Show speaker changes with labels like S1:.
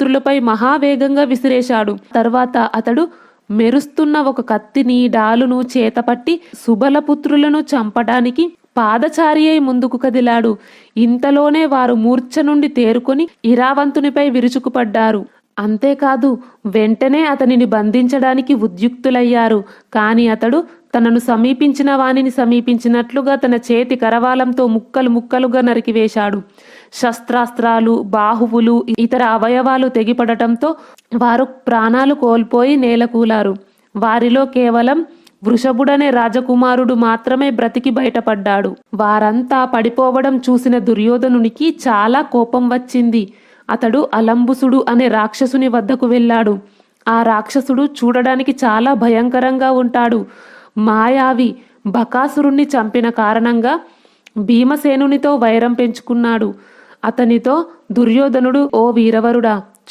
S1: పుత్రులపై మహావేగంగా విసిరేశాడు. తర్వాత అతడు మెరుస్తున్న ఒక కత్తిని డాలును చేతపట్టి సుబలపుత్రులను చంపడానికి పాదచారి అయి ముందుకు కదిలాడు. ఇంతలోనే వారు మూర్ఛ నుండి తేరుకొని ఇరావంతునిపై విరుచుకుపడ్డారు. అంతేకాదు వెంటనే అతనిని బంధించడానికి ఉద్యుక్తులయ్యారు. కాని అతడు తనను సమీపించిన వానిని సమీపించినట్లుగా తన చేతి కరవాలంతో ముక్కలు ముక్కలుగా నరికివేశాడు శస్త్రాస్త్రాలు బాహువులు ఇతర అవయవాలు తెగిపడటంతో వారు ప్రాణాలు కోల్పోయి నేలకూలారు. వారిలో కేవలం వృషభుడనే రాజకుమారుడు మాత్రమే బ్రతికి బయటపడ్డాడు. వారంతా పడిపోవడం చూసిన దుర్యోధనునికి చాలా కోపం వచ్చింది. అతడు అలంబుసుడు అనే రాక్షసుని వద్దకు వెళ్ళాడు. ఆ రాక్షసుడు చూడడానికి చాలా భయంకరంగా ఉంటాడు. మాయావి బకాసురుణ్ణి చంపిన కారణంగా భీమసేనునితో వైరం పెంచుకున్నాడు. అతనితో దుర్యోధనుడు ఓ వీరవరుడా